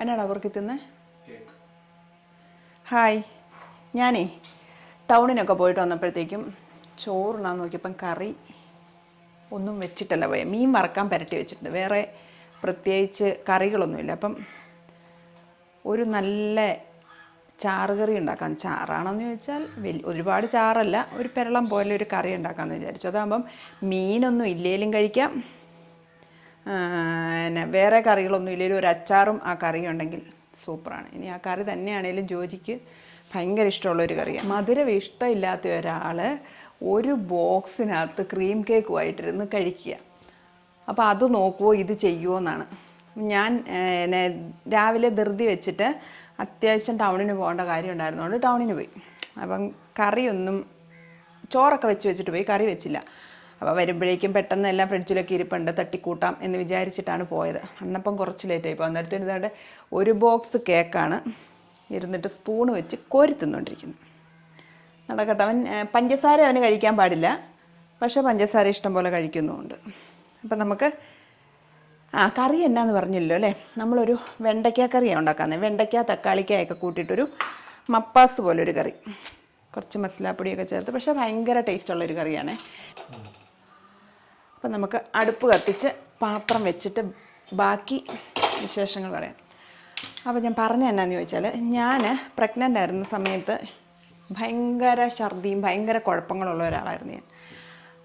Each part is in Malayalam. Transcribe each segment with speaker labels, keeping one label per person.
Speaker 1: എന്നാണ് അവർക്ക് തിന്നേ? ഹായ്. ഞാനേ ടൗണിനൊക്കെ പോയിട്ട് വന്നപ്പോഴത്തേക്കും ചോറുണ്ടാന്ന് നോക്കിയപ്പം കറി ഒന്നും വെച്ചിട്ടല്ല പോയ. മീൻ വറക്കാൻ പുരട്ടി വെച്ചിട്ടുണ്ട്. വേറെ പ്രത്യേകിച്ച് കറികളൊന്നുമില്ല. അപ്പം ഒരു നല്ല ചാറ് ചാറുകറി ഉണ്ടാക്കാം. ചാറാണെന്ന് ചോദിച്ചാൽ വലിയ ഒരുപാട് ചാറല്ല. ഒരു പെരളം പോലെ ഒരു കറി ഉണ്ടാക്കാമെന്ന് വിചാരിച്ചു. അതാകുമ്പം മീനൊന്നും ഇല്ലേലും കഴിക്കാം. പിന്നെ വേറെ കറികളൊന്നും ഇല്ലെങ്കിലും ഒരു അച്ചാറും ആ കറി ഉണ്ടെങ്കിൽ സൂപ്പറാണ്. ഇനി ആ കറി തന്നെയാണേലും ജോജിക്ക് ഭയങ്കര ഇഷ്ടമുള്ള ഒരു കറിയാണ് മധുരം ഇഷ്ടമില്ലാത്ത ഒരാൾ ഒരു ബോക്സിനകത്ത് ക്രീം കേക്കുമായിട്ടിരുന്ന് കഴിക്കുക. അപ്പോൾ അത് നോക്കുമോ ഇത് ചെയ്യുമോ എന്നാണ്. ഞാൻ രാവിലെ ധൃതി വെച്ചിട്ട് അത്യാവശ്യം ടൗണിന് പോകേണ്ട കാര്യം ഉണ്ടായിരുന്നതുകൊണ്ട് ടൗണിന് പോയി. അപ്പം കറിയൊന്നും ചോറൊക്കെ വെച്ച് വെച്ചിട്ട് പോയി കറി വെച്ചില്ല. അപ്പോൾ വരുമ്പോഴേക്കും പെട്ടെന്ന് എല്ലാം ഫ്രിഡ്ജിലൊക്കെ ഇരിപ്പുണ്ട് തട്ടിക്കൂട്ടാം എന്ന് വിചാരിച്ചിട്ടാണ് പോയത്. അന്നപ്പം കുറച്ച് ലേറ്റായി ഇപ്പോൾ അന്നേരത്തിന് ഇതാണ്ട് ഒരു ബോക്സ് കേക്കാണ് ഇരുന്നിട്ട് സ്പൂൺ വെച്ച് കോരി തിന്നുകൊണ്ടിരിക്കുന്നു നടക്കട്ടെ അവൻ പഞ്ചസാര അവന് കഴിക്കാൻ പാടില്ല. പക്ഷേ പഞ്ചസാര ഇഷ്ടം പോലെ കഴിക്കുന്നുമുണ്ട്. അപ്പം നമുക്ക് ആ കറി എന്നാന്ന് പറഞ്ഞില്ലോ അല്ലേ? നമ്മളൊരു വെണ്ടയ്ക്ക കറിയാണ് ഉണ്ടാക്കുന്നത് വെണ്ടയ്ക്ക തക്കാളിക്കായൊക്കെ കൂട്ടിയിട്ടൊരു മപ്പാസ് പോലൊരു കറി. കുറച്ച് മസാലപ്പൊടിയൊക്കെ ചേർത്ത് പക്ഷേ ഭയങ്കര ടേസ്റ്റുള്ളൊരു കറിയാണേ. അപ്പം നമുക്ക് അടുപ്പ് കത്തിച്ച് പാത്രം വെച്ചിട്ട് ബാക്കി വിശേഷങ്ങൾ പറയാം. അപ്പോൾ ഞാൻ പറഞ്ഞ എന്നാന്ന് ചോദിച്ചാൽ ഞാൻ പ്രഗ്നന്റ് ആയിരുന്ന സമയത്ത് ഭയങ്കര ഛർദിയും ഭയങ്കര കുഴപ്പങ്ങളുള്ള ഒരാളായിരുന്നു ഞാൻ.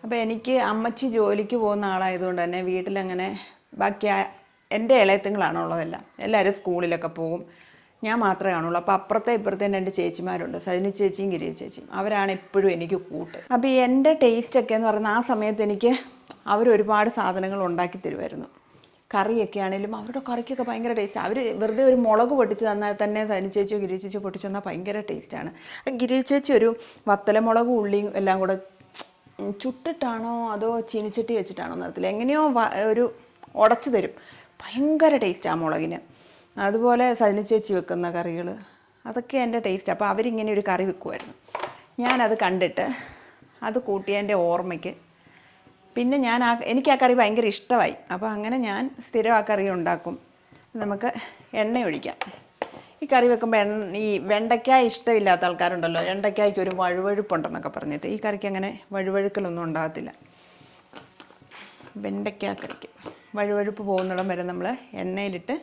Speaker 1: അപ്പോൾ എനിക്ക് അമ്മച്ചി ജോലിക്ക് പോകുന്ന ആളായതുകൊണ്ട് തന്നെ വീട്ടിലങ്ങനെ ബാക്കി എന്റെ ഇളയത്തുങ്ങളാണ് ഉള്ളതെല്ലാം. എല്ലാവരും സ്കൂളിലൊക്കെ പോകും. ഞാൻ മാത്രമേ കാണുള്ളൂ. അപ്പോൾ അപ്പുറത്തെ ഇപ്പുറത്തെ രണ്ട് ചേച്ചിമാരുണ്ട്. സജിനി ചേച്ചിയും ഗിരിയ ചേച്ചിയും. അവരാണ് എപ്പോഴും എനിക്ക് കൂട്ട്. അപ്പോൾ എന്റെ ടേസ്റ്റൊക്കെ എന്ന് പറയുന്ന ആ സമയത്ത് എനിക്ക് അവർ ഒരുപാട് സാധനങ്ങൾ ഉണ്ടാക്കി തരുമായിരുന്നു കറിയൊക്കെ ആണെങ്കിലും അവരുടെ കറിക്കൊക്കെ ഭയങ്കര ടേസ്റ്റ് അവർ വെറുതെ ഒരു മുളക് പൊട്ടിച്ച് തന്നാൽ തന്നെ സനി ഗിരിച്ചേച്ചിയോ ഗിരി ചേച്ചിയോ പൊട്ടിച്ച് തന്നാൽ ഭയങ്കര ടേസ്റ്റാണ് ഗിരി ചേച്ചി ഒരു വത്തലമുളകും ഉള്ളിയും എല്ലാം കൂടെ ചുട്ടിട്ടാണോ അതോ ചീനിച്ചട്ടി വെച്ചിട്ടാണോ നിറത്തിൽ എങ്ങനെയോ ഒരു ഉടച്ചു തരും. ഭയങ്കര ടേസ്റ്റ് ആ മുളകിന്. അതുപോലെ സനിച്ചേച്ചി ചേച്ചി വെക്കുന്ന കറികൾ അതൊക്കെ എന്റെ ടേസ്റ്റ് അപ്പോൾ അവരിങ്ങനെ ഒരു കറി വെക്കുമായിരുന്നു ഞാനത് കണ്ടിട്ട് അത് കൂട്ടിയ എന്റെ ഓർമ്മയ്ക്ക് പിന്നെ ഞാൻ ആ എനിക്ക് ആ കറി ഭയങ്കര ഇഷ്ടമായി. അപ്പോൾ അങ്ങനെ ഞാൻ സ്ഥിരം ആ കറി ഉണ്ടാക്കും. നമുക്ക് എണ്ണ ഒഴിക്കാം. ഈ കറി വെക്കുമ്പോൾ എണ്ണ ഈ വെണ്ടയ്ക്കായ ഇഷ്ടമില്ലാത്ത ആൾക്കാരുണ്ടല്ലോ. വെണ്ടയ്ക്കായ്ക്ക് ഒരു വഴുവഴുപ്പുണ്ടെന്നൊക്കെ പറഞ്ഞിട്ട് ഈ കറിക്ക് അങ്ങനെ വഴുവഴുക്കലൊന്നും ഉണ്ടാകത്തില്ല. വെണ്ടയ്ക്ക കറിക്ക് വഴുവഴുപ്പ് പോകുന്നിടം വരെ നമ്മൾ എണ്ണയിലിട്ട്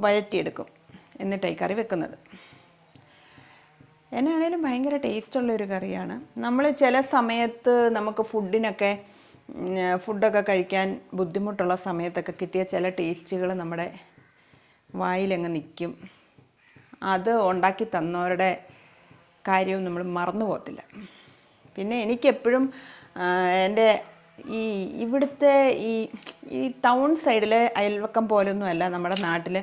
Speaker 1: വഴറ്റിയെടുക്കും. എന്നിട്ടാണ് ഈ കറി വെക്കുന്നത്. എന്നാണേലും ഭയങ്കര ടേസ്റ്റുള്ള ഒരു കറിയാണ്. നമ്മൾ ചില സമയത്ത് നമുക്ക് ഫുഡിനൊക്കെ ഫുഡൊക്കെ കഴിക്കാൻ ബുദ്ധിമുട്ടുള്ള സമയത്തൊക്കെ കിട്ടിയ ചില ടേസ്റ്റുകൾ നമ്മുടെ വായിലങ്ങ് നിൽക്കും അത് ഉണ്ടാക്കി തന്നവരുടെ കാര്യവും നമ്മൾ മറന്നു പോകത്തില്ല. പിന്നെ എനിക്കെപ്പോഴും എന്റെ ഈ ഇവിടുത്തെ ഈ ഈ ടൗൺ സൈഡിലെ അയൽവക്കം പോലൊന്നുമല്ല നമ്മുടെ നാട്ടിൽ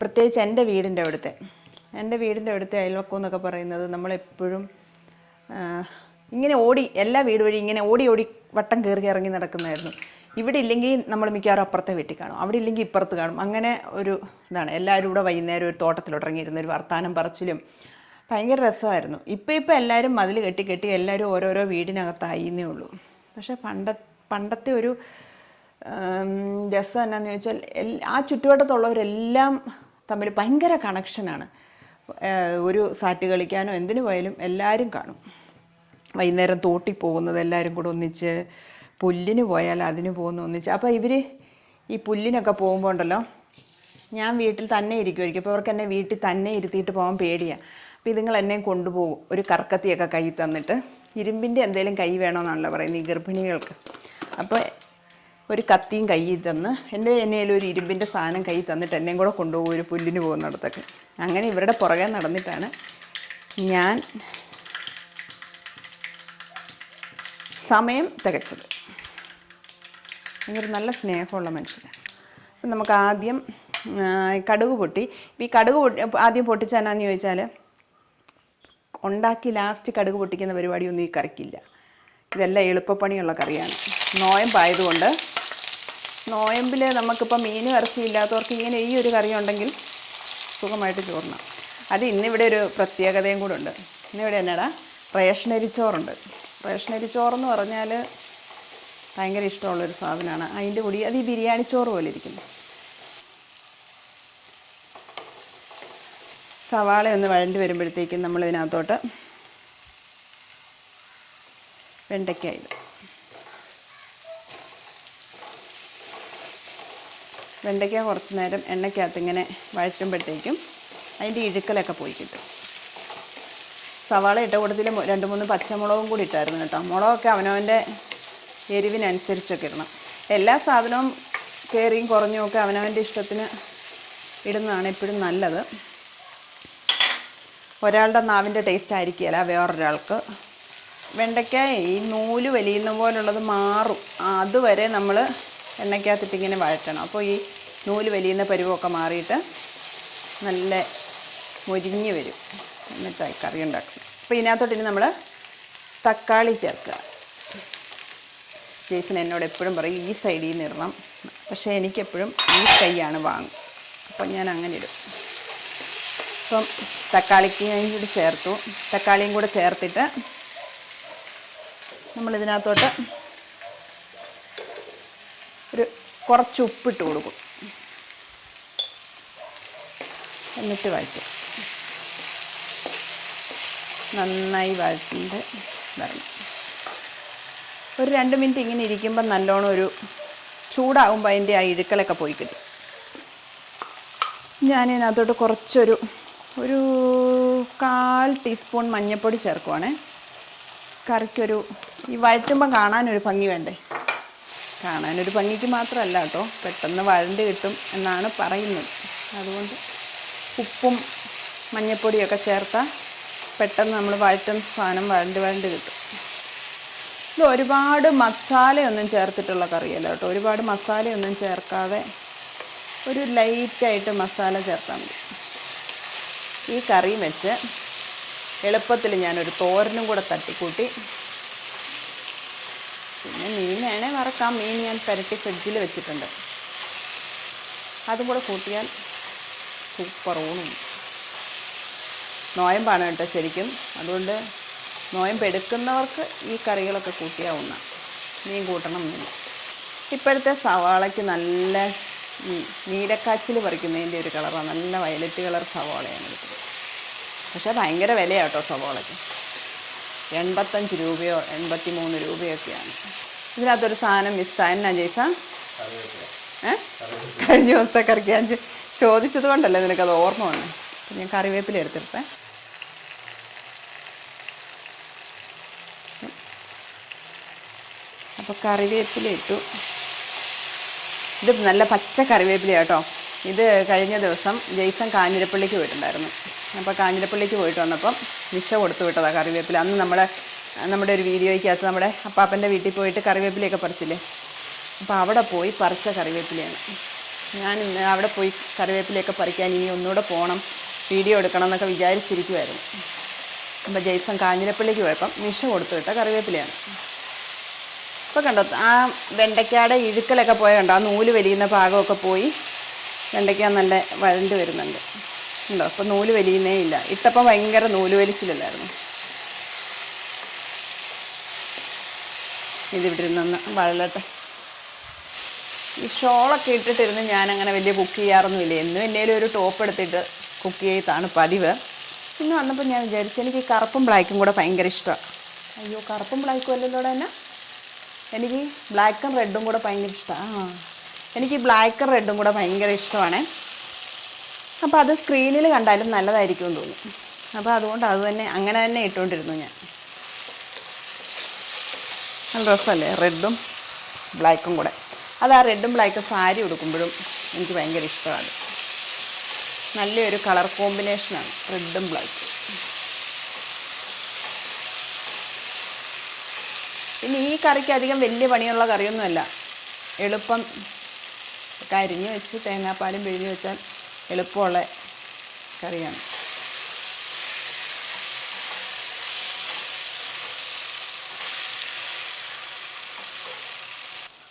Speaker 1: പ്രത്യേകിച്ച് എന്റെ വീടിന്റെ അവിടുത്തെ. എന്റെ വീടിന്റെ അവിടുത്തെ അയൽവക്കം എന്നൊക്കെ പറയുന്നത് നമ്മളെപ്പോഴും ഇങ്ങനെ ഓടി എല്ലാ വീട് വഴി ഇങ്ങനെ ഓടി ഓടി വട്ടം കയറി ഇറങ്ങി നടക്കുന്നതായിരുന്നു. ഇവിടെ ഇല്ലെങ്കിൽ നമ്മൾ മിക്കവാറും അപ്പുറത്തെ വീട്ടിൽ കാണും. അവിടെ ഇല്ലെങ്കിൽ ഇപ്പുറത്ത് കാണും. അങ്ങനെ ഒരു ഇതാണ്. എല്ലാവരും ഇവിടെ വൈകുന്നേരം ഒരു തോട്ടത്തിലോട്ട് ഇറങ്ങിയിരുന്ന ഒരു വർത്താനം പറച്ചിലും ഭയങ്കര രസമായിരുന്നു. ഇപ്പം ഇപ്പം എല്ലാവരും മതിൽ കെട്ടി കെട്ടി എല്ലാവരും ഓരോരോ വീടിനകത്തായിന്നേ ഉള്ളൂ. പക്ഷേ പണ്ട പണ്ടത്തെ ഒരു രസം എന്നാന്ന് ചോദിച്ചാൽ ആ ചുറ്റുവട്ടത്തുള്ളവരെല്ലാം തമ്മിൽ ഭയങ്കര കണക്ഷനാണ് ഒരു സാറ്റ് കളിക്കാനോ എന്തിനു പോയാലും എല്ലാവരും കാണും. വൈകുന്നേരം തോട്ടി പോകുന്നത് എല്ലാവരും കൂടെ ഒന്നിച്ച് പുല്ലിന് പോയാൽ അതിന് പോകുന്ന ഒന്നിച്ച്. അപ്പോൾ ഇവർ ഈ പുല്ലിനൊക്കെ പോകുമ്പോൾ ഉണ്ടല്ലോ ഞാൻ വീട്ടിൽ തന്നെ ഇരിക്കുമായിരിക്കും അപ്പോൾ അവർക്ക് എന്നെ വീട്ടിൽ തന്നെ ഇരുത്തിയിട്ട് പോകാൻ പേടിയാണ് അപ്പോൾ ഇതുങ്ങൾ എന്നെ കൊണ്ടുപോകും ഒരു കർക്കത്തിയൊക്കെ കൈ തന്നിട്ട്. ഇരുമ്പിന്റെ എന്തെങ്കിലും കൈ വേണമെന്നാണല്ലോ പറയുന്നത് ഈ ഗർഭിണികൾക്ക്. അപ്പോൾ ഒരു കത്തിയും കൈ തന്ന് എന്റെ എന്നേലും ഒരു ഇരുമ്പിന്റെ സാധനം കൈ തന്നിട്ട് എന്നെയും കൂടെ കൊണ്ടുപോകും ഒരു പുല്ലിന് പോകുന്നിടത്തൊക്കെ. അങ്ങനെ ഇവരുടെ പുറകെ നടന്നിട്ടാണ് ഞാൻ സമയം തികച്ചത്. ഇതൊരു നല്ല സ്നേഹമുള്ള മനുഷ്യനാണ് അപ്പം നമുക്ക് ആദ്യം കടുക് പൊട്ടി. ഈ കടുക് പൊട്ടി ആദ്യം പൊട്ടിച്ചാനാന്ന് ചോദിച്ചാൽ ഉണ്ടാക്കി ലാസ്റ്റ് കടുക് പൊട്ടിക്കുന്ന പരിപാടിയൊന്നും ഈ കറിക്കില്ല. ഇതെല്ലാം എളുപ്പപ്പണിയുള്ള കറിയാണ്. നോയമ്പായതുകൊണ്ട് നോയമ്പിൽ നമുക്കിപ്പോൾ മീൻ ഇറച്ചി ഇല്ലാത്തവർക്ക് ഇങ്ങനെ ഈ ഒരു കറി ഉണ്ടെങ്കിൽ സുഖമായിട്ട് ചോറണം അത് ഇന്നിവിടെ ഒരു പ്രത്യേകതയും കൂടെ ഉണ്ട്. ഇന്നിവിടെ എന്നാടാ? റേഷനരി ചോറുണ്ട് റേഷനരി ചോറെന്ന് പറഞ്ഞാൽ ഭയങ്കര ഇഷ്ടമുള്ളൊരു സാധനമാണ്. അതിന്റെ കൂടി അത് ഈ ബിരിയാണി ചോറ് പോലെ ഇരിക്കുന്നു. സവാള ഒന്ന് വഴണ്ടി വരുമ്പോഴത്തേക്കും നമ്മൾ ഇതിനകത്തോട്ട് ഇടും വെണ്ടയ്ക്ക കുറച്ച് നേരം എണ്ണയ്ക്കകത്ത് ഇങ്ങനെ വഴറ്റുമ്പോഴത്തേക്കും അതിന്റെ ഇഴുക്കലൊക്കെ പോയി കിട്ടും. സവാള ഇട്ട കൂട്ടത്തിൽ രണ്ട് മൂന്ന് പച്ചമുളകും കൂടി ഇട്ടായിരുന്നു കേട്ടോ. മുളകൊക്കെ അവനവന്റെ എരിവിനനുസരിച്ചൊക്കെ ഇടണം. എല്ലാ സാധനവും കയറിയും കുറഞ്ഞും ഒക്കെ അവനവന്റെ ഇഷ്ടത്തിന് ഇടുന്നതാണ് എപ്പോഴും നല്ലത്. ഒരാളുടെ നാവിന്റെ ടേസ്റ്റ് ആയിരിക്കുകയില്ല വേറൊരാൾക്ക്. വെണ്ടയ്ക്ക ഈ നൂൽ വലിയുന്ന പോലുള്ളത് മാറും. അതുവരെ നമ്മൾ എണ്ണയ്ക്കകത്തിട്ട് ഇങ്ങനെ വഴറ്റണം. അപ്പോൾ ഈ നൂൽ വലിയുന്ന പരുവമൊക്കെ മാറിയിട്ട് നല്ല മുരിഞ്ഞ് വരും. എന്നിട്ടായി കറി ഉണ്ടാക്കും. അപ്പോൾ ഇനി നമ്മൾ തക്കാളി ചേർക്കുക. ജേസൺ എന്നോട് എപ്പോഴും പറയും ഈ സൈഡിൽ നിന്ന് ഇടണം പക്ഷേ എനിക്കെപ്പോഴും ഈ കൈയാണ് വാങ്ങും. അപ്പം ഞാൻ അങ്ങനെ ഇടും. അപ്പം തക്കാളിക്ക് കൂടി ചേർത്തു. തക്കാളിയും കൂടെ ചേർത്തിട്ട് നമ്മളിതിനകത്തോട്ട് ഒരു കുറച്ച് ഉപ്പിട്ട് കൊടുക്കും. എന്നിട്ട് വഴറ്റും. നന്നായി വഴറ്റിന്റെ വരണം ഒരു രണ്ട് മിനിറ്റ് ഇങ്ങനെ ഇരിക്കുമ്പോൾ നല്ലോണം ഒരു ചൂടാകുമ്പോൾ അതിന്റെ ആ ഇഴുക്കലൊക്കെ പോയി കിട്ടും. ഞാനിതിനകത്തോട്ട് കുറച്ചൊരു ഒരു കാൽ ടീസ്പൂൺ മഞ്ഞൾപ്പൊടി ചേർക്കുവാണേ. കറിക്കൊരു ഈ വഴറ്റുമ്പം കാണാനൊരു ഭംഗി വേണ്ടേ? കാണാനൊരു ഭംഗിക്ക് മാത്രമല്ല കേട്ടോ. പെട്ടെന്ന് വഴണ്ട് കിട്ടും എന്നാണ് പറയുന്നത്. അതുകൊണ്ട് ഉപ്പും മഞ്ഞൾപ്പൊടിയൊക്കെ ചേർത്താൽ പെട്ടെന്ന് നമ്മൾ വഴറ്റുന്ന സാധനം വഴണ്ട് വഴണ്ട് കിട്ടും. ഇത് ഒരുപാട് മസാലയൊന്നും ചേർത്തിട്ടുള്ള കറിയല്ല കേട്ടോ. ഒരുപാട് മസാലയൊന്നും ചേർക്കാതെ ഒരു ലൈറ്റായിട്ട് മസാല ചേർത്താൽ മതി. ഈ കറി വെച്ച് എളുപ്പത്തിൽ ഞാനൊരു തോരനും കൂടെ തട്ടിക്കൂട്ടി. പിന്നെ മീൻ വേണേൽ വറക്കാം. മീൻ ഞാൻ പുരട്ടി ഫ്രിഡ്ജിൽ വെച്ചിട്ടുണ്ട്. അതും കൂടെ കൂട്ടിയാൽ സൂപ്പർ ഊണും. നോയമ്പാണ് കേട്ടോ ശരിക്കും. അതുകൊണ്ട് നോയമ്പ് എടുക്കുന്നവർക്ക് ഈ കറികളൊക്കെ കൂട്ടിയാവുന്ന മീൻ കൂട്ടണം എന്നില്ല ഇപ്പോഴത്തെ സവാളയ്ക്ക് നല്ല ഈ നീലക്കാച്ചിൽ പറിക്കുന്നതിന്റെ ഒരു കളറാണ് നല്ല വയലറ്റ് കളർ സവാളയാണ് എടുക്കുന്നത്. പക്ഷേ ഭയങ്കര വിലയാണ് കേട്ടോ സവാളയ്ക്ക്. എൺപത്തഞ്ച് രൂപയോ എൺപത്തി മൂന്ന് രൂപയൊക്കെയാണ്. ഇതിനകത്തൊരു സാധനം മിസ്സായ എന്നാ ജയ്സ? ഏ? കഴിഞ്ഞ ദിവസത്തെ കറിക്കാൻ ചോദിച്ചത് കൊണ്ടല്ലേ നിനക്കത് ഓർമ്മ വന്നേ. ഞാൻ കറിവേപ്പില അപ്പോൾ കറിവേപ്പില ഇട്ടു. ഇത് നല്ല പച്ച കറിവേപ്പില കേട്ടോ. ഇത് കഴിഞ്ഞ ദിവസം ജെയ്സൺ കാഞ്ഞിരപ്പള്ളിക്ക് പോയിട്ടുണ്ടായിരുന്നു. അപ്പോൾ കാഞ്ഞിരപ്പള്ളിക്ക് പോയിട്ട് വന്നപ്പം നിഷ കൊടുത്തു വിട്ടതാണ് കറിവേപ്പില. അന്ന് നമ്മുടെ നമ്മുടെ ഒരു വീഡിയോയ്ക്കകത്ത് നമ്മുടെ അപ്പാപ്പന്റെ വീട്ടിൽ പോയിട്ട് കറിവേപ്പിലയൊക്കെ പറിച്ചില്ലേ? അപ്പോൾ അവിടെ പോയി പറിച്ച കറിവേപ്പിലയാണ്. ഞാൻ അവിടെ പോയി കറിവേപ്പിലയൊക്കെ പറിക്കാൻ ഇനി ഒന്നുകൂടെ പോകണം വീഡിയോ എടുക്കണം എന്നൊക്കെ വിചാരിച്ചിരിക്കുമായിരുന്നു അപ്പോൾ ജെയ്സൺ കാഞ്ഞിരപ്പള്ളിക്ക് പോയപ്പം നിഷ കൊടുത്തു വിട്ട കറിവേപ്പിലയാണ്. ഇപ്പോൾ കണ്ടോ ആ വെണ്ടയ്ക്കയുടെ ഇഴുക്കലൊക്കെ പോയ കണ്ടോ ആ നൂൽ വലിയുന്ന ഭാഗമൊക്കെ പോയി വെണ്ടയ്ക്ക നല്ല വഴണ്ട് വരുന്നുണ്ട്. ഉണ്ടോ അപ്പോൾ നൂൽ വലിയുന്നേ ഇല്ല. ഇട്ടപ്പം ഭയങ്കര നൂൽ വലിച്ചിലല്ലായിരുന്നു. ഇതിവിടെ ഇരുന്നൊന്ന് വളരട്ടെ ഈ ഷോളൊക്കെ ഇട്ടിട്ടിരുന്ന് ഞാനങ്ങനെ വലിയ കുക്ക് ചെയ്യാറൊന്നുമില്ല. എന്നും എന്നേലും ഒരു ടോപ്പ് എടുത്തിട്ട് കുക്ക് ചെയ്താണ് പതിവ്. പിന്നെ വന്നപ്പോൾ ഞാൻ വിചാരിച്ചു എനിക്ക് കറുപ്പും ബ്ലാക്കും കൂടെ ഭയങ്കര ഇഷ്ടമാണ്. അയ്യോ കറുപ്പും ബ്ലാക്കും അല്ലല്ലോ തന്നെ എനിക്ക് ബ്ലാക്കും റെഡും കൂടെ ഭയങ്കര ഇഷ്ടമാണ് ആ. എനിക്ക് ബ്ലാക്കും റെഡും കൂടെ ഭയങ്കര ഇഷ്ടമാണ്. അപ്പോൾ അത് സ്ക്രീനിൽ കണ്ടാലും നല്ലതായിരിക്കും എന്ന് തോന്നി അപ്പോൾ അതുകൊണ്ട് അത് തന്നെ അങ്ങനെ തന്നെ ഇട്ടുകൊണ്ടിരുന്നു ഞാൻ. നല്ല രസമല്ലേ? റെഡും ബ്ലാക്കും കൂടെ. അത് ആ റെഡും ബ്ലാക്കും സാരി ഉടുക്കുമ്പോഴും എനിക്ക് ഭയങ്കര ഇഷ്ടമാണ്. നല്ലൊരു കളർ കോമ്പിനേഷനാണ് റെഡും ബ്ലാക്കും പിന്നെ ഈ കറിക്ക് അധികം വലിയ പണിയുള്ള കറിയൊന്നുമല്ല. എളുപ്പം കരിഞ്ഞ് വെച്ച് തേങ്ങാപ്പാലും പിഴിഞ്ഞ് വെച്ചാൽ എളുപ്പമുള്ള കറിയാണ്.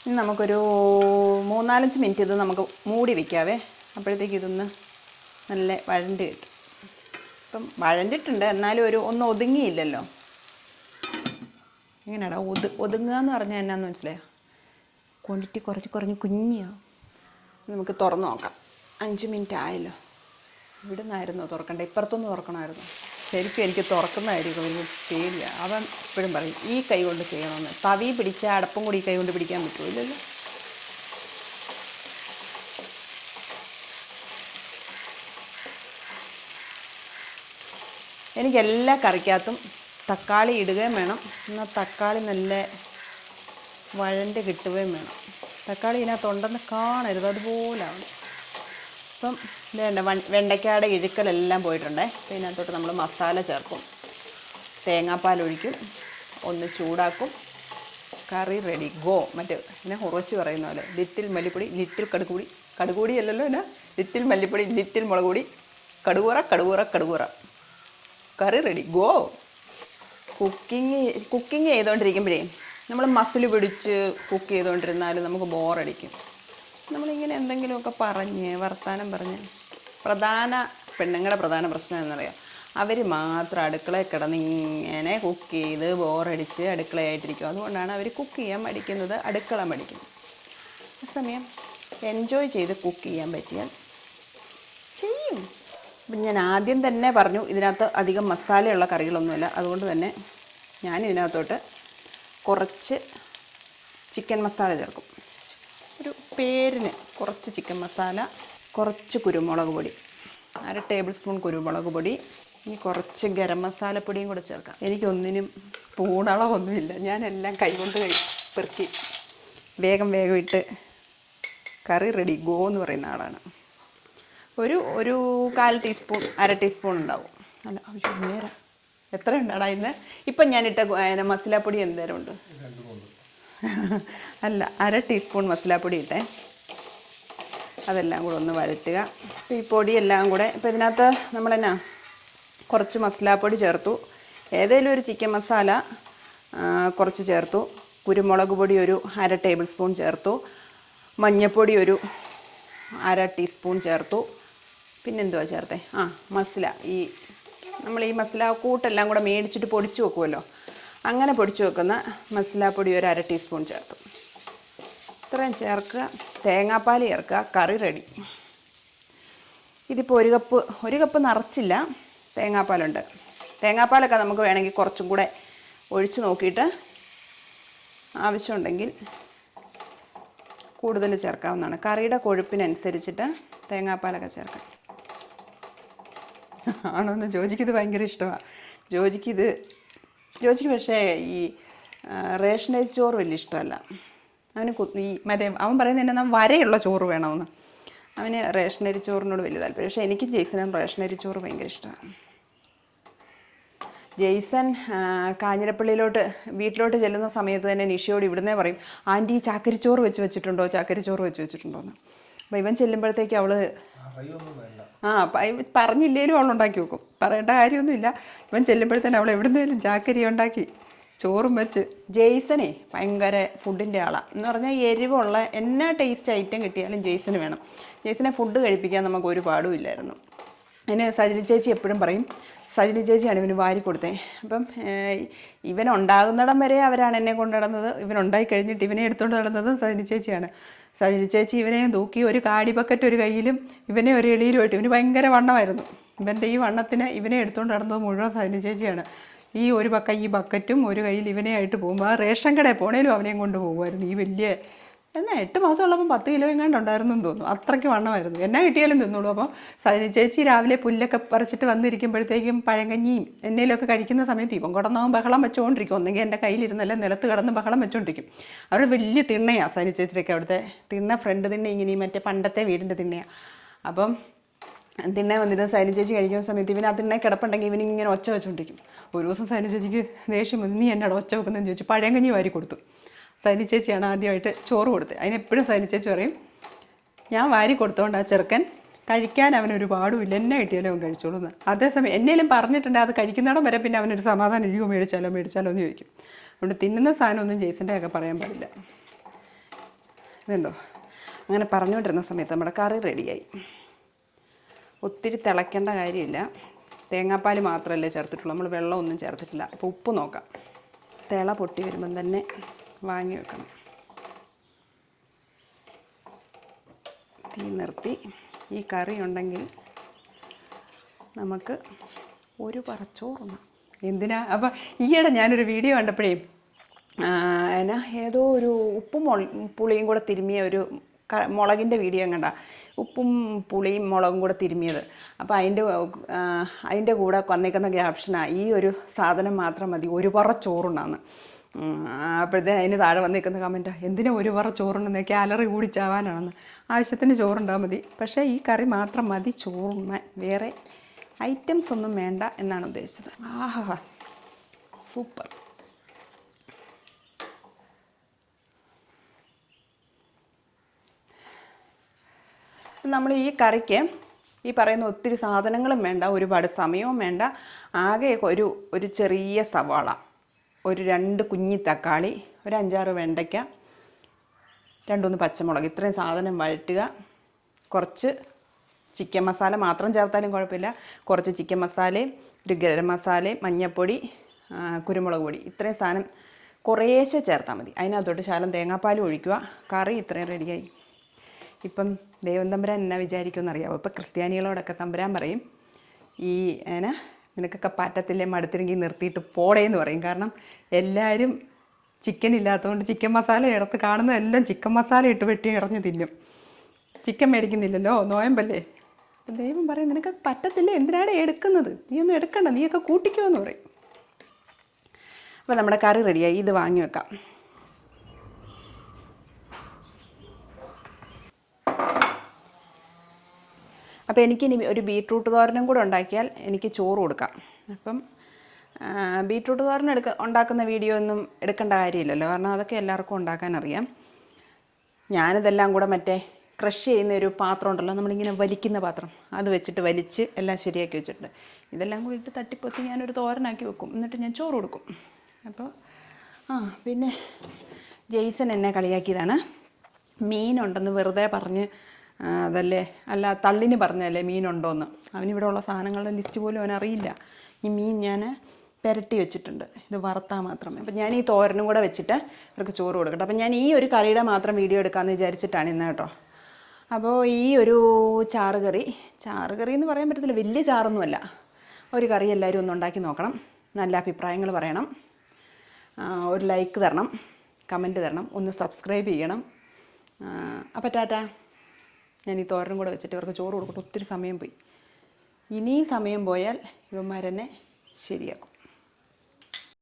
Speaker 1: ഇനി നമുക്കൊരു മൂന്നാലഞ്ച് മിനിറ്റ് ഇത് നമുക്ക് മൂടി വയ്ക്കാവേ അപ്പോഴത്തേക്ക് ഇതൊന്ന് നല്ല വഴണ്ട് കിട്ടും. ഇപ്പം വഴണ്ടിട്ടുണ്ട്. എന്നാലും ഒരു ഒന്ന് ഒതുങ്ങിയില്ലല്ലോ. എങ്ങനെയാടാ? ഒതു ഒതുങ്ങുക എന്ന് പറഞ്ഞാൽ എന്നാന്ന് മനസ്സിലായോ? ക്വാണ്ടിറ്റി കുറച്ച് കുറഞ്ഞ് കുഞ്ഞിയാണ് നമുക്ക് തുറന്ന് നോക്കാം. അഞ്ച് മിനിറ്റ് ആയല്ലോ. ഇവിടെ നിന്നായിരുന്നു തുറക്കണ്ടേ? ഇപ്പുറത്തൊന്ന് തുറക്കണമായിരുന്നു. ശരിക്കും എനിക്ക് തുറക്കുന്നതായിരിക്കും ഒരു പേടിയാണ് അവൻ എപ്പോഴും പറയും ഈ കൈ കൊണ്ട് ചെയ്യണമെന്ന് തവി പിടിച്ച അടപ്പും കൂടി ഈ കൈ കൊണ്ട് പിടിക്കാൻ പറ്റുമോ? ഇല്ലല്ലോ. എനിക്ക് കറിക്കകത്തും തക്കാളി ഇടുകയും വേണം. എന്നാൽ തക്കാളി നല്ല വഴണ്ട് കിട്ടുകയും വേണം. തക്കാളി ഇതിനകത്തുണ്ടെന്ന് കാണരുത് അതുപോലാവണം അപ്പം വേണ്ട വെണ്ടയ്ക്കയുടെ ഇഴുക്കലെല്ലാം പോയിട്ടുണ്ടേ. അപ്പം ഇതിനകത്തോട്ട് നമ്മൾ മസാല ചേർക്കും. തേങ്ങാപ്പാൽ ഒഴിക്കും. ഒന്ന് ചൂടാക്കും. കറി റെഡി ഗോ. മറ്റേ പിന്നെ ഉറച്ച് പറയുന്ന പോലെ. ലിറ്റിൽ മല്ലിപ്പൊടി ലിറ്റിൽ കടുകുപൊടി. കടുകുപൊടി അല്ലല്ലോ എന്നാ? ലിറ്റിൽ മല്ലിപ്പൊടി ലിറ്റിൽ മുളക് പൊടി കടുകൂറ കടുകൂറ കടുകൂറ കറി റെഡി ഗോ. കുക്കിംഗ് കുക്കിംഗ് ചെയ്തുകൊണ്ടിരിക്കുമ്പോഴേ നമ്മൾ മസിൽ പിടിച്ച് കുക്ക് ചെയ്തുകൊണ്ടിരുന്നാൽ നമുക്ക് ബോറടിക്കും. നമ്മളിങ്ങനെ എന്തെങ്കിലുമൊക്കെ പറഞ്ഞ് വർത്തമാനം പറഞ്ഞ്. പ്രധാന പെണ്ണുങ്ങളുടെ പ്രധാന പ്രശ്നം എന്നറിയാം അവർ മാത്രം അടുക്കളയിൽ കിടന്ന് ഇങ്ങനെ കുക്ക് ചെയ്ത് ബോറടിച്ച് അടുക്കളയായിട്ടിരിക്കും. അതുകൊണ്ടാണ് അവർ കുക്ക് ചെയ്യാൻ മടിക്കുന്നത് അടുക്കള മടിക്കുന്നത്. അതേസമയം എൻജോയ് ചെയ്ത് കുക്ക് ചെയ്യാൻ പറ്റിയാൽ അപ്പം ഞാൻ ആദ്യം തന്നെ പറഞ്ഞു ഇതിനകത്ത് അധികം മസാലയുള്ള കറികളൊന്നുമില്ല. അതുകൊണ്ട് തന്നെ ഞാൻ ഇതിനകത്തോട്ട് കുറച്ച് ചിക്കൻ മസാല ചേർക്കും. ഒരു പേരിന് കുറച്ച് ചിക്കൻ മസാല കുറച്ച് കുരുമുളക് പൊടി അര ടേബിൾ സ്പൂൺ കുരുമുളക് പൊടി ഇനി കുറച്ച് ഗരം മസാലപ്പൊടിയും കൂടെ ചേർക്കാം. എനിക്കൊന്നിനും സ്പൂൺ അളവൊന്നുമില്ല. ഞാനെല്ലാം കൈകൊണ്ട് കൈ പെറുക്കി വേഗം വേഗം ഇട്ട് കറി റെഡി ഗോ എന്ന് പറയുന്ന ആളാണ്. ഒരു ഒരു കാൽ ടീസ്പൂൺ അര ടീസ്പൂൺ ഉണ്ടാവും. അല്ല നേരം. എത്ര ഉണ്ടാടാ ഇന്ന്? ഇപ്പം ഞാനിട്ട മസാലപ്പൊടി എന്തേരം ഉണ്ട്? അല്ല അര ടീസ്പൂൺ മസാലപ്പൊടി ഇട്ടേ. അതെല്ലാം കൂടെ ഒന്ന് വഴറ്റുക ഈ പൊടി എല്ലാം കൂടെ ഇപ്പോൾ ഇതിനകത്ത് നമ്മളെന്നാ കുറച്ച് മസാലപ്പൊടി ചേർത്തു. ഏതെങ്കിലും ഒരു ചിക്കൻ മസാല കുറച്ച് ചേർത്തു. കുരുമുളക് പൊടി ഒരു അര ടേബിൾ സ്പൂൺ ചേർത്തു. മഞ്ഞൾപ്പൊടി ഒരു അര ടീസ്പൂൺ ചേർത്തു. പിന്നെന്തുവാ ചേർത്തേ? ആ മസാല. ഈ നമ്മൾ ഈ മസാല കൂട്ടെല്ലാം കൂടെ മേടിച്ചിട്ട് പൊടിച്ചു വെക്കുമല്ലോ അങ്ങനെ പൊടിച്ചു വെക്കുന്ന മസാലപ്പൊടി ഒരു അര ടീസ്പൂൺ ചേർത്തു. ഇത്രയും ചേർക്കുക. തേങ്ങാപ്പാൽ ചേർക്കുക. കറി റെഡി ഇതിപ്പോൾ ഒരു കപ്പ് ഒരു കപ്പ് നിറച്ചില്ല തേങ്ങാപ്പാലുണ്ട്. തേങ്ങാപ്പാലൊക്കെ നമുക്ക് വേണമെങ്കിൽ കുറച്ചും കൂടെ ഒഴിച്ച് നോക്കിയിട്ട് ആവശ്യമുണ്ടെങ്കിൽ കൂടുതൽ ചേർക്കാവുന്നതാണ്. കറിയുടെ കൊഴുപ്പിനനുസരിച്ചിട്ട് തേങ്ങാപ്പാലൊക്കെ ചേർക്കാം. ആണോന്ന് ജോജിക്ക് ഇത് ഭയങ്കര ഇഷ്ടമാണ് ജോജിക്ക് ഇത് ജോജിക്ക് പക്ഷേ ഈ റേഷനൈസ് ചോറ് വലിയ ഇഷ്ടമല്ല. അവന് ഈ മറ്റേ അവൻ പറയുന്നത് എന്നാ വരെയുള്ള ചോറ് വേണമെന്ന്. അവന് റേഷനരി ചോറിനോട് വലിയ താല്പര്യം. പക്ഷേ എനിക്ക് ജെയ്സനും റേഷനരി ചോറ് ഭയങ്കര ഇഷ്ടമാണ് ജെയ്സൺ കാഞ്ഞിരപ്പള്ളിയിലോട്ട് വീട്ടിലോട്ട് ചെല്ലുന്ന സമയത്ത് തന്നെ നിഷയോട് ഇവിടുന്നേ പറയും ആന്റി ചാക്കരിച്ചോറ് വെച്ച് വെച്ചിട്ടുണ്ടോ? ചാക്കരിച്ചോറ് വെച്ച് വെച്ചിട്ടുണ്ടോ എന്ന് അപ്പോൾ ഇവൻ ചെല്ലുമ്പോഴത്തേക്ക് അവൾ ആ പറഞ്ഞില്ലേലും അവൾ ഉണ്ടാക്കി വെക്കും. പറയേണ്ട കാര്യമൊന്നുമില്ല. ഇവൻ ചെല്ലുമ്പോഴത്തേനും അവൾ എവിടുന്നേലും ചാക്കരി ഉണ്ടാക്കി ചോറും വെച്ച്. ജെയ്സനെ ഭയങ്കര ഫുഡിന്റെ ആളാണ് എന്ന് പറഞ്ഞാൽ എരിവുള്ള എന്നാ ടേസ്റ്റ് ഐറ്റം കിട്ടിയാലും ജെയ്സന് വേണം. ജെയ്സനെ ഫുഡ് കഴിപ്പിക്കാൻ നമുക്ക് ഒരു പാടുമില്ലായിരുന്നു അതിന് സജിനി ചേച്ചി എപ്പോഴും പറയും സജിനി ചേച്ചിയാണ് ഇവന് വാരി കൊടുത്തത് അപ്പം ഇവൻ ഉണ്ടാകുന്നിടം വരെ അവരാണ് എന്നെ കൊണ്ട് നടന്നത്. ഇവൻ ഉണ്ടായി കഴിഞ്ഞിട്ട് ഇവനെ എടുത്തുകൊണ്ട് നടന്നതും സജിനി ചേച്ചിയാണ്. സജിനി ചേച്ചി ഇവനെയും തൂക്കി ഒരു കാടി ബക്കറ്റ് ഒരു കയ്യിലും ഇവനെ ഒരു എളിയിലുമായിട്ട് ഇവന് ഭയങ്കര വണ്ണമായിരുന്നു. ഇവന്റെ ഈ വണ്ണത്തിന് ഇവനെ എടുത്തുകൊണ്ട് നടന്നത് മുഴുവൻ സജിനി ചേച്ചിയാണ്. ഈ ഒരു പക്ക ഈ ബക്കറ്റും ഒരു കയ്യിൽ ഇവനെ ആയിട്ട് പോകുമ്പോൾ ആ റേഷൻ കടയിൽ പോണേലും അവനെയും കൊണ്ട് പോകുമായിരുന്നു. ഈ വലിയ എന്നാ എട്ട് മാസം ഉള്ളപ്പം പത്ത് കിലോ എങ്ങാണ്ട് ഉണ്ടായിരുന്നു എന്ന് തോന്നുന്നു. അത്രയ്ക്ക് വണ്ണമായിരുന്നു. എന്നാ കിട്ടിയാലും തിന്നോളൂ. അപ്പോൾ സജിനി ചേച്ചി രാവിലെ പുല്ലൊക്കെ പറിച്ചിട്ട് വന്നിരിക്കുമ്പോഴത്തേക്കും പഴങ്കഞ്ഞിയും എന്നേലൊക്കെ കഴിക്കുന്ന സമയത്ത് ഇപ്പം കിടന്നവൻ ബഹളം വെച്ചുകൊണ്ടിരിക്കും ഒന്നെങ്കിൽ എന്റെ കയ്യിലിരുന്നല്ല നിലത്ത് കിടന്ന് ബഹളം വെച്ചുകൊണ്ടിരിക്കും അവർ വലിയ തിണ്ണയാണ് സജിനി ചേച്ചിയൊക്കെ അവിടുത്തെ. തിണ്ണ ഫ്രണ്ട് തിണ്ണ ഇങ്ങനെ മറ്റേ പണ്ടത്തെ വീടിന്റെ തിണ്ണയാണ് അപ്പം തിണ്ണ വന്നിട്ട് സൈനി ചേച്ചി കഴിക്കുന്ന സമയത്ത് ഇവൻ ആ തിണ്ണ കിടപ്പുണ്ടെങ്കിൽ ഇവൻ ഇങ്ങനെ ഒച്ച വെച്ചുകൊണ്ടിരിക്കും ഒരു ദിവസം സൈനി ചേച്ചിക്ക് ദേഷ്യം വന്ന്. നീ എന്നോട് ഒച്ച വെക്കുന്നതെന്ന് ചോദിച്ചു. പഴങ്കഞ്ഞി വാരി കൊടുത്തു. സൈനി ചേച്ചിയാണ് ആദ്യമായിട്ട് ചോറ് കൊടുത്തത്. അതിനെപ്പോഴും സൈനി ചേച്ചി പറയും ഞാൻ വാരി കൊടുത്തോണ്ട് ആ ചെറുക്കൻ കഴിക്കാൻ അവനൊരു ഇല്ല എന്നെ കിട്ടിയാലും അവൻ കഴിച്ചോളൂ എന്ന്. അതേസമയം എന്നേലും പറഞ്ഞിട്ടുണ്ട് അത് കഴിക്കുന്നിടം വരെ പിന്നെ അവനൊരു സമാധാനം ഇരിക്കും മേടിച്ചാലോ? മേടിച്ചാലോ? എന്ന് ചോദിക്കും. അതുകൊണ്ട് തിന്നുന്ന സാധനമൊന്നും ജെയ്സിന്റെ ഒക്കെ പറയാൻ പാടില്ല. ഇതുണ്ടോ? അങ്ങനെ പറഞ്ഞുകൊണ്ടിരുന്ന സമയത്ത് നമ്മുടെ കറി റെഡിയായി. ഒത്തിരി തിളയ്ക്കേണ്ട കാര്യമില്ല. തേങ്ങാപ്പാൽ മാത്രമല്ലേ ചേർത്തിട്ടുള്ളൂ. നമ്മൾ വെള്ളമൊന്നും ചേർത്തിട്ടില്ല. അപ്പോൾ ഉപ്പ് നോക്കാം. തിള പൊട്ടി വരുമ്പം തന്നെ വാങ്ങി വെക്കണം തീ നിർത്തി. ഈ കറി ഉണ്ടെങ്കിൽ നമുക്ക് ഒരു പറച്ചോറുണ്ട് എന്തിനാ? അപ്പം ഈയിടെ ഞാനൊരു വീഡിയോ കണ്ടപ്പോഴേ എന്നാ ഏതോ ഒരു ഉപ്പും പുളിയും കൂടെ തിരുമിയ ഒരു മുളകിന്റെ വീഡിയോ കണ്ട. ഉപ്പും പുളിയും മുളകും കൂടെ തിരുമിയത്. അപ്പോൾ അതിന്റെ അതിന്റെ കൂടെ വന്നേക്കുന്ന ക്യാപ്ഷനാണ് ഈ ഒരു സാധനം മാത്രം മതി ഒരു പറ ചോറുണ്ടാന്ന് അപ്പോഴത്തെ അതിന് താഴെ വന്നേക്കുന്ന കമന്റാ എന്തിനാ ഒരു പറ ചോറുണ്ടെന്ന് കാലറി കൂടി ചാവാനാണെന്ന്. ആവശ്യത്തിന് ചോറുണ്ടാൽ മതി. പക്ഷേ ഈ കറി മാത്രം മതി ചോറുണ്ണാൻ. വേറെ ഐറ്റംസ് ഒന്നും വേണ്ട എന്നാണ് ഉദ്ദേശിച്ചത്. ആഹാ സൂപ്പർ നമ്മൾ ഈ കറിക്ക് ഈ പറയുന്ന ഒത്തിരി സാധനങ്ങളും വേണ്ട ഒരുപാട് സമയവും വേണ്ട ആകെ ഒരു ഒരു ചെറിയ സവാള. ഒരു രണ്ട് കുഞ്ഞി തക്കാളി ഒരു അഞ്ചാറ് വെണ്ടയ്ക്ക രണ്ടുമൂന്ന് പച്ചമുളക്. ഇത്രയും സാധനം വഴറ്റുക. കുറച്ച് ചിക്കൻ മസാല മാത്രം ചേർത്താലും കുഴപ്പമില്ല. കുറച്ച് ചിക്കൻ മസാലയും ഒരു ഗരം മസാലയും മഞ്ഞൾപ്പൊടി കുരുമുളക് പൊടി. ഇത്രയും സാധനം കുറേശ്ശെ ചേർത്താൽ മതി. അതിനകത്തോട്ട് ശാലം തേങ്ങാപ്പാൽ ഒഴിക്കുക. കറി ഇത്രയും റെഡിയായി. ഇപ്പം ദൈവം തമ്പുരാൻ എന്നാ വിചാരിക്കുമെന്നറിയാമോ ഇപ്പം ക്രിസ്ത്യാനികളോടൊക്കെ തമ്പുരാൻ പറയും ഈ ഏന നിനക്കൊക്കെ പറ്റത്തില്ലേ മടുത്തിരെങ്കിൽ നിർത്തിയിട്ട് പോടേന്ന് പറയും. കാരണം എല്ലാവരും ചിക്കൻ ഇല്ലാത്തതുകൊണ്ട് ചിക്കൻ മസാല ഇടത്ത് കാണുന്ന എല്ലാം ചിക്കൻ മസാല ഇട്ട് വെട്ടി ഇറഞ്ഞു തിന്നും. ചിക്കൻ മേടിക്കുന്നില്ലല്ലോ? നോയമ്പല്ലേ? അപ്പം ദൈവം പറയും നിനക്ക് പറ്റത്തില്ല? എന്തിനാണ് എടുക്കുന്നത്? നീ ഒന്നും എടുക്കണ്ട. നീയൊക്കെ കൂട്ടിക്കോ എന്ന് പറയും. അപ്പോൾ നമ്മുടെ കറി റെഡിയായി ഇത് വാങ്ങി വെക്കാം. അപ്പോൾ എനിക്കിനി ഒരു ബീട്രൂട്ട് തോരനും കൂടെ ഉണ്ടാക്കിയാൽ എനിക്ക് ചോറ് കൊടുക്കാം. അപ്പം ബീട്രൂട്ട് തോരൻ എടുക്ക ഉണ്ടാക്കുന്ന വീഡിയോ ഒന്നും എടുക്കേണ്ട കാര്യമില്ലല്ലോ. കാരണം അതൊക്കെ എല്ലാവർക്കും ഉണ്ടാക്കാൻ അറിയാം. ഞാനിതെല്ലാം കൂടെ മറ്റേ ക്രഷ് ചെയ്യുന്ന ഒരു പാത്രം ഉണ്ടല്ലോ നമ്മളിങ്ങനെ വലിക്കുന്ന പാത്രം. അത് വെച്ചിട്ട് വലിച്ച് എല്ലാം ശരിയാക്കി വെച്ചിട്ടുണ്ട്. ഇതെല്ലാം കൂടി ഇട്ട് തട്ടിപ്പൊത്തി ഞാനൊരു തോരനാക്കി വെക്കും. എന്നിട്ട് ഞാൻ ചോറ് കൊടുക്കും. അപ്പോൾ ആ പിന്നെ ജെയ്സൺ എന്നെ കളിയാക്കിയതാണ്. മീനുണ്ടെന്ന് വെറുതെ പറഞ്ഞ് അതല്ലേ? അല്ല തള്ളിന് പറഞ്ഞല്ലേ മീനുണ്ടോയെന്ന് അവനിവിടെ ഉള്ള സാധനങ്ങളുടെ ലിസ്റ്റ് പോലും അവനറിയില്ല. ഈ മീൻ ഞാൻ പുരട്ടി വെച്ചിട്ടുണ്ട്. ഇത് വറുത്താൽ മാത്രമേ. അപ്പം ഞാൻ ഈ തോരനും കൂടെ വെച്ചിട്ട് ഇവർക്ക് ചോറ് കൊടുക്കട്ടെ. അപ്പം ഞാൻ ഈ ഒരു കറിയുടെ മാത്രം വീഡിയോ എടുക്കാമെന്ന് വിചാരിച്ചിട്ടാണ് ഇന്ന് കേട്ടോ. അപ്പോൾ ഈ ഒരു ചാറ് കറി ചാറ് കറി എന്ന് പറയാൻ പറ്റത്തില്ല. വലിയ ചാറൊന്നുമല്ല. ഒരു കറി എല്ലാവരും ഒന്ന് ഉണ്ടാക്കി നോക്കണം. നല്ല അഭിപ്രായങ്ങൾ പറയണം. ഒരു ലൈക്ക് തരണം. കമന്റ് തരണം. ഒന്ന് സബ്സ്ക്രൈബ് ചെയ്യണം. അപ്പോൾ ടാറ്റ. ഞാൻ ഈ തോരനും കൂടെ വെച്ചിട്ട് ഇവർക്ക് ചോറ് കൊടുക്കട്ടെ. ഒത്തിരി സമയം പോയി. ഇനിയും സമയം പോയാൽ ഇവന്മാരെന്നെ ശരിയാക്കും.